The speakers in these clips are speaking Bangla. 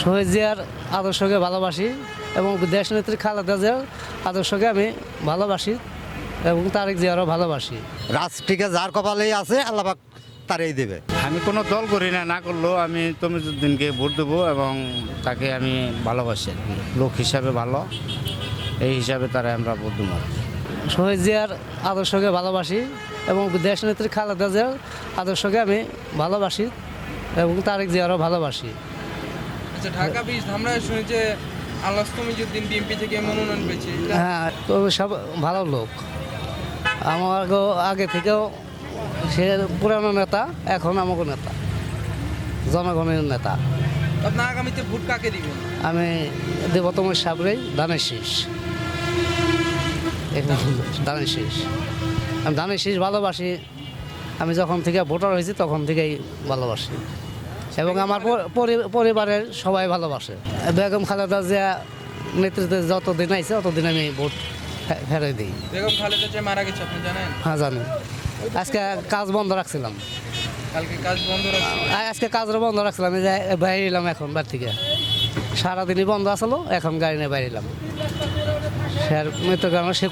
শহীদ জিয়ার আদর্শকে ভালোবাসি এবং দেশ নেত্রী খালেদা জিয়ার আদর্শকে আমি ভালোবাসি এবং তারেক জিয়ারও ভালোবাসি রাষ্ট্রটিকে যার কপালেই আছে আল্লাপাক তারই দেবে আমি কোনো দল করি না না করলেও আমি তমিজুদ্দিনকে ভোট দেবো এবং তাকে আমি ভালোবাসি আর কি। লোক হিসাবে ভালো এই হিসাবে তারা আমরা ভোট দেবো আর কি। শহীদ জিয়ার আদর্শকে ভালোবাসি এবং দেশ নেত্রী খালেদা জিয়ার আদর্শকে আমি ভালোবাসি এবং তারেক জিয়ারও ভালোবাসি আচ্ছা ঢাকা বিশ ধামরায় শুনি যে আল্লাহ তমিজুদ্দিন বিএনপি থেকে মনোনয়ন পেয়েছে। হ্যাঁ তো সব ভালো লোক। আমার আগে থেকেও সে পুরানো নেতা এখন আমাকে নেতা জনগণের নেতা। আপনার আগামীতে ভোট কাকে দিবেন? আমি দেবতমের সাবরেই দানের শীষ দানের শীষ আমি দানের শীষ ভালোবাসি। আমি যখন থেকে ভোটার হয়েছি তখন থেকেই ভালোবাসি। এবং আমার পরিবারের সবাই ভালোবাসে। বেগম খালেদা জিয়া নেতৃত্বে যতদিন আইছে ততদিন আমি ভোট ফেরাই দিই। বেগম খালেদা যে মারা গেছে আপনি জানেন? হ্যাঁ জানি। আজকে কাজ বন্ধ রাখছিলাম। কালকে কাজ বন্ধ আজকে কাজটা বন্ধ রাখছিলাম এই যে বাইরে এলাম এখন বাড়ি থেকে। সারাদিনই বন্ধ আসলো এখন গাড়ি নিয়ে বাইরে এলাম। স্যার মৃত্যুর কারণে সে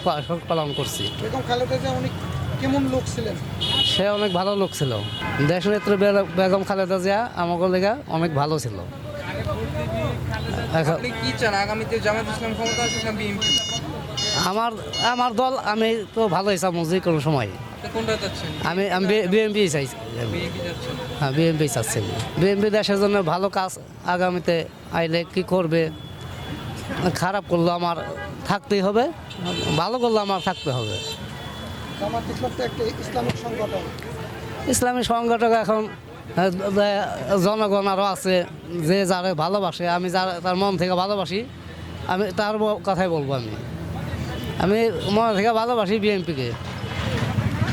পালন করছি। বেগম খালেদা জিয়া অনেক কেমন লোক ছিলেন? সে অনেক ভালো লোক ছিল। দেশ নেত্রী বে- বেগম খালেদা জিয়া আমাকে লেগা অনেক ভালো ছিল। আমার আমার দল আমি তো ভালোই চাবো যে কোনো সময়। আমি আমি বিএমপি চাইছি হ্যাঁ বিএমপি চাচ্ছি। বিএমপি দেশের জন্য ভালো কাজ আগামীতে আইলে কি করবে? খারাপ করলে আমার থাকতেই হবে। ভালো করলে আমার থাকতে হবে। ইসলামিক সংগঠক এখন জনগণ আরও আছে, যে যারা ভালোবাসে, আমি যার, তার মন থেকে ভালোবাসি, আমি তার কথাই বলব আমি। আমি মন থেকে ভালোবাসি বিএনপিকে।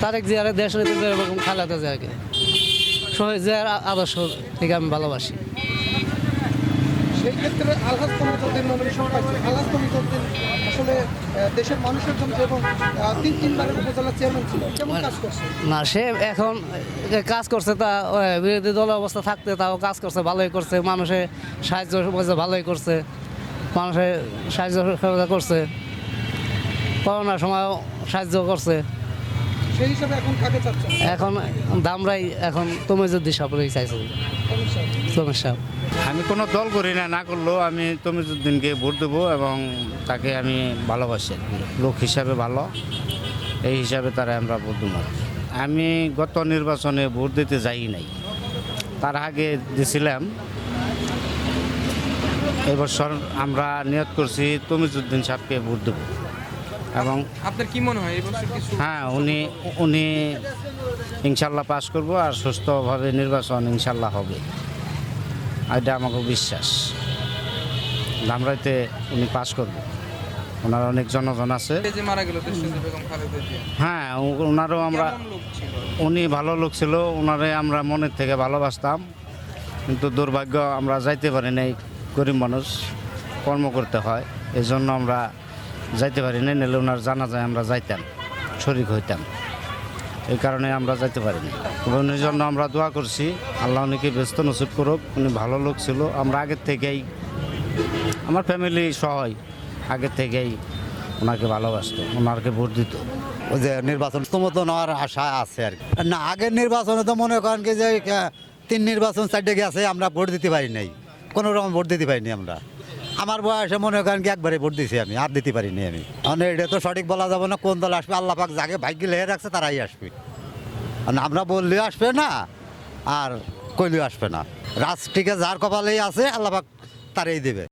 তারেক জিয়ারে দেশ নেতৃত্ব এবং খালেদা জিয়াকে শহীদ জিয়ার আদর্শ থেকে আমি ভালোবাসি। সেই ক্ষেত্রে আলহাজ তমিজুদ্দিন নমিনেশন পাইছে আলহাজ তমিজুদ্দিন আসলে দেশের মানুষের জন্য এবং তিন তিনবারের উপজেলা চেয়ারম্যান ছিল। কেমন কাজ করছে? না সে এখন কাজ করছে তা বিরোধী দল অবস্থা থাকতে তাও কাজ করছে ভালোই করছে মানুষের সাহায্য সহযোগিতা ভালোই করছে মানুষের সাহায্য করছে করোনার সময়ও সাহায্য করছে। সেই হিসাবে এখন কাকে চাচ্ছেন? এখন দামরাই এখন তুমি যদি সাপড়েই চাইছো তোমার সাপ আমি কোনো দল করি না না করলেও আমি তমিজুদ্দিনকে ভোট দেবো এবং তাকে আমি ভালোবাসি। লোক হিসাবে ভালো এই হিসাবে তারা আমরা ভোট দেবো। আমি গত নির্বাচনে ভোট দিতে যাই নাই। তার আগে দিয়েছিলাম এবছর আমরা নিয়ত করছি তমিজুদ্দিন সাহেবকে ভোট দেবো। এবং আপনার কি মনে হয় কিছু হ্যাঁ উনি উনি ইনশাল্লাহ পাস করব আর সুস্থভাবে নির্বাচন ইনশাল্লাহ হবে। এটা আমাকে বিশ্বাস। ধামরাইতে উনি পাস করব। ওনার অনেক জনগণ আছে। হ্যাঁ ওনারও আমরা উনি ভালো লোক ছিল ওনারে আমরা মনের থেকে ভালোবাসতাম। কিন্তু দুর্ভাগ্য আমরা যাইতে পারি নাই গরিব মানুষ কর্ম করতে হয়। এই জন্য আমরা যাইতে পারি নাই, নাহলে ওনার জানা যায় আমরা যাইতাম, শরিক হইতাম। এই কারণে আমরা যাইতে পারিনি এবং উনির জন্য আমরা দোয়া করছি, আল্লাহ উনিকে ব্যস্ত নসিব করুক, উনি ভালো লোক ছিল। আমরা আগের থেকেই, আমার ফ্যামিলি সহই আগের থেকেই ওনাকে ভালোবাসতো ওনাকে ভোট দিত। ওই যে নির্বাচন তো নেওয়ার আশা আছে আর। না, আগের নির্বাচনে তো মনে করেন কি যে, তিন নির্বাচন চারটে গেছে, আমরা ভোট দিতে পারি নাই। কোনো রকম ভোট দিতে পারিনি আমরা। আমার বয়সে মনে করেন কি একবারে ভোট দিছি আমি, আর দিতে পারিনি আমি। মানে এটা তো সঠিক বলা যাবে না, কোন দল আসবে, আল্লাহ পাক যাকে ভাগ্য লেহে রাখছে তারাই আসবে। মানে আমরা বললেও আসবে না, আর কইলেও আসবে না। রাজটিকে যার কপালেই আছে, আল্লাহ পাক তারাই দেবে।